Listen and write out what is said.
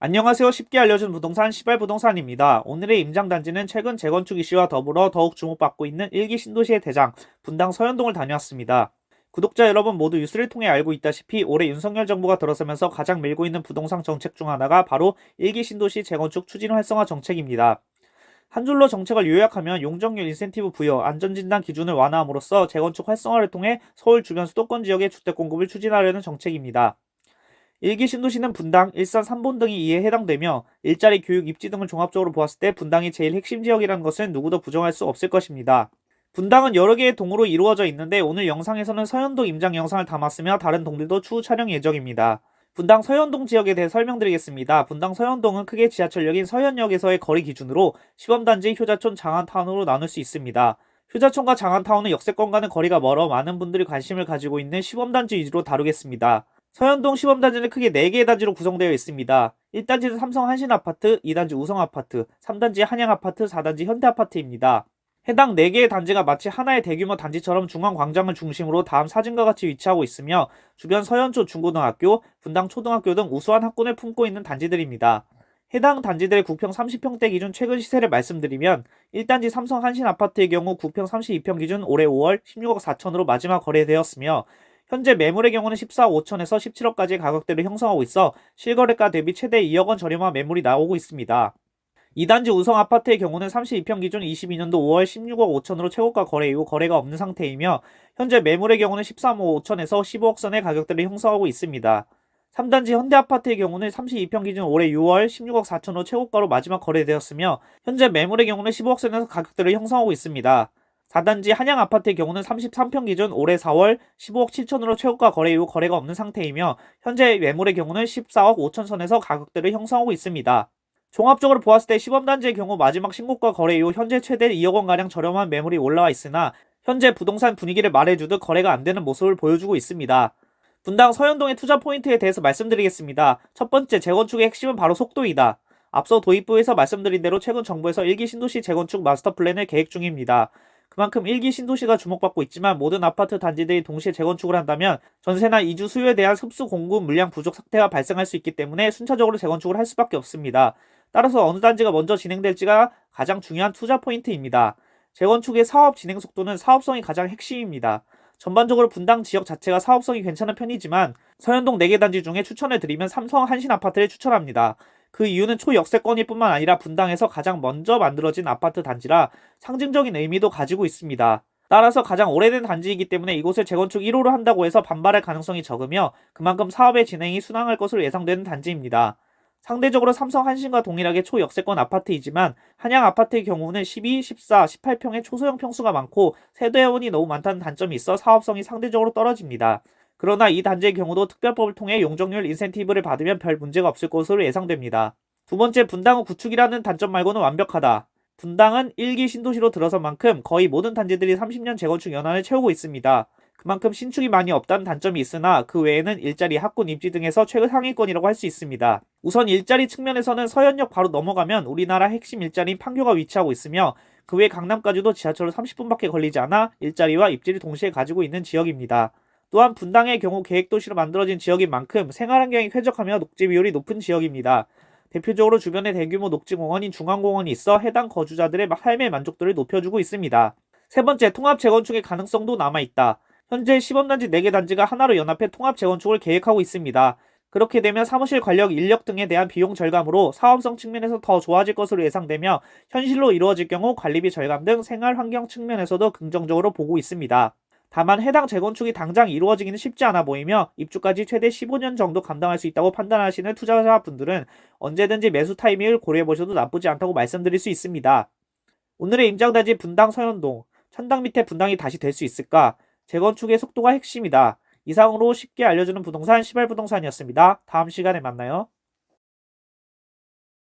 안녕하세요. 쉽게 알려준 부동산 시발 부동산입니다. 오늘의 임장단지는 최근 재건축 이슈와 더불어 더욱 주목받고 있는 일기 신도시의 대장 분당 서현동을 다녀왔습니다. 구독자 여러분 모두 뉴스를 통해 알고 있다시피 올해 윤석열 정부가 들어서면서 가장 밀고 있는 부동산 정책 중 하나가 바로 일기 신도시 재건축 추진 활성화 정책입니다. 한 줄로 정책을 요약하면 용적률 인센티브 부여, 안전진단 기준을 완화함으로써 재건축 활성화를 통해 서울 주변 수도권 지역의 주택 공급을 추진하려는 정책입니다. 일기 신도시는 분당, 일산, 삼본 등이 이에 해당되며 일자리, 교육, 입지 등을 종합적으로 보았을 때 분당이 제일 핵심 지역이라는 것은 누구도 부정할 수 없을 것입니다. 분당은 여러 개의 동으로 이루어져 있는데 오늘 영상에서는 서현동 임장 영상을 담았으며 다른 동들도 추후 촬영 예정입니다. 분당 서현동 지역에 대해 설명드리겠습니다. 분당 서현동은 크게 지하철역인 서현역에서의 거리 기준으로 시범단지, 효자촌, 장안타운으로 나눌 수 있습니다. 효자촌과 장안타운은 역세권과는 거리가 멀어 많은 분들이 관심을 가지고 있는 시범단지 위주로 다루겠습니다. 서현동 시범단지는 크게 4개의 단지로 구성되어 있습니다. 1단지는 삼성 한신아파트, 2단지 우성아파트, 3단지 한양아파트, 4단지 현대아파트입니다. 해당 4개의 단지가 마치 하나의 대규모 단지처럼 중앙광장을 중심으로 다음 사진과 같이 위치하고 있으며 주변 서현초 중고등학교, 분당 초등학교 등 우수한 학군을 품고 있는 단지들입니다. 해당 단지들의 9평 30평대 기준 최근 시세를 말씀드리면 1단지 삼성 한신아파트의 경우 9평 32평 기준 올해 5월 16억 4천으로 마지막 거래되었으며 현재 매물의 경우는 14억 5천에서 17억까지의 가격대를 형성하고 있어 실거래가 대비 최대 2억 원 저렴한 매물이 나오고 있습니다. 2단지 우성 아파트의 경우는 32평 기준 22년도 5월 16억 5천으로 최고가 거래 이후 거래가 없는 상태이며 현재 매물의 경우는 13억 5천에서 15억 선의 가격대를 형성하고 있습니다. 3단지 현대아파트의 경우는 32평 기준 올해 6월 16억 4천으로 최고가로 마지막 거래되었으며 현재 매물의 경우는 15억 선에서 가격대를 형성하고 있습니다. 4단지 한양 아파트의 경우는 33평 기준 올해 4월 15억 7천으로 최고가 거래 이후 거래가 없는 상태이며 현재 매물의 경우는 14억 5천 선에서 가격대를 형성하고 있습니다. 종합적으로 보았을 때 시범단지의 경우 마지막 신고가 거래 이후 현재 최대 2억 원가량 저렴한 매물이 올라와 있으나 현재 부동산 분위기를 말해주듯 거래가 안 되는 모습을 보여주고 있습니다. 분당 서현동의 투자 포인트에 대해서 말씀드리겠습니다. 첫 번째 재건축의 핵심은 바로 속도이다. 앞서 도입부에서 말씀드린 대로 최근 정부에서 일기 신도시 재건축 마스터 플랜을 계획 중입니다. 그만큼 일기 신도시가 주목받고 있지만 모든 아파트 단지들이 동시에 재건축을 한다면 전세나 이주 수요에 대한 흡수 공급 물량 부족 사태가 발생할 수 있기 때문에 순차적으로 재건축을 할 수밖에 없습니다. 따라서 어느 단지가 먼저 진행될지가 가장 중요한 투자 포인트입니다. 재건축의 사업 진행 속도는 사업성이 가장 핵심입니다. 전반적으로 분당 지역 자체가 사업성이 괜찮은 편이지만 서현동 4개 단지 중에 추천을 드리면 삼성 한신 아파트를 추천합니다. 그 이유는 초역세권일 뿐만 아니라 분당에서 가장 먼저 만들어진 아파트 단지라 상징적인 의미도 가지고 있습니다. 따라서 가장 오래된 단지이기 때문에 이곳을 재건축 1호로 한다고 해서 반발할 가능성이 적으며 그만큼 사업의 진행이 순항할 것으로 예상되는 단지입니다. 상대적으로 삼성 한신과 동일하게 초역세권 아파트이지만 한양 아파트의 경우는 12, 14, 18평의 초소형 평수가 많고 세대원이 너무 많다는 단점이 있어 사업성이 상대적으로 떨어집니다. 그러나 이 단지의 경우도 특별법을 통해 용적률 인센티브를 받으면 별 문제가 없을 것으로 예상됩니다. 두 번째 분당은 구축이라는 단점 말고는 완벽하다. 분당은 1기 신도시로 들어선 만큼 거의 모든 단지들이 30년 재건축 연한을 채우고 있습니다. 그만큼 신축이 많이 없다는 단점이 있으나 그 외에는 일자리, 학군, 입지 등에서 최상위권이라고 할 수 있습니다. 우선 일자리 측면에서는 서현역 바로 넘어가면 우리나라 핵심 일자리인 판교가 위치하고 있으며 그 외 강남까지도 지하철로 30분밖에 걸리지 않아 일자리와 입지를 동시에 가지고 있는 지역입니다. 또한 분당의 경우 계획도시로 만들어진 지역인 만큼 생활환경이 쾌적하며 녹지 비율이 높은 지역입니다. 대표적으로 주변에 대규모 녹지공원인 중앙공원이 있어 해당 거주자들의 삶의 만족도를 높여주고 있습니다. 세 번째, 통합 재건축의 가능성도 남아있다. 현재 시범단지 4개 단지가 하나로 연합해 통합 재건축을 계획하고 있습니다. 그렇게 되면 사무실 관력, 인력 등에 대한 비용 절감으로 사업성 측면에서 더 좋아질 것으로 예상되며 현실로 이루어질 경우 관리비 절감 등 생활 환경 측면에서도 긍정적으로 보고 있습니다. 다만 해당 재건축이 당장 이루어지기는 쉽지 않아 보이며 입주까지 최대 15년 정도 감당할 수 있다고 판단하시는 투자자분들은 언제든지 매수 타이밍을 고려해 보셔도 나쁘지 않다고 말씀드릴 수 있습니다. 오늘의 임장단지 분당 서현동 천당 밑에 분당이 다시 될 수 있을까? 재건축의 속도가 핵심이다. 이상으로 쉽게 알려주는 부동산 시발 부동산이었습니다. 다음 시간에 만나요.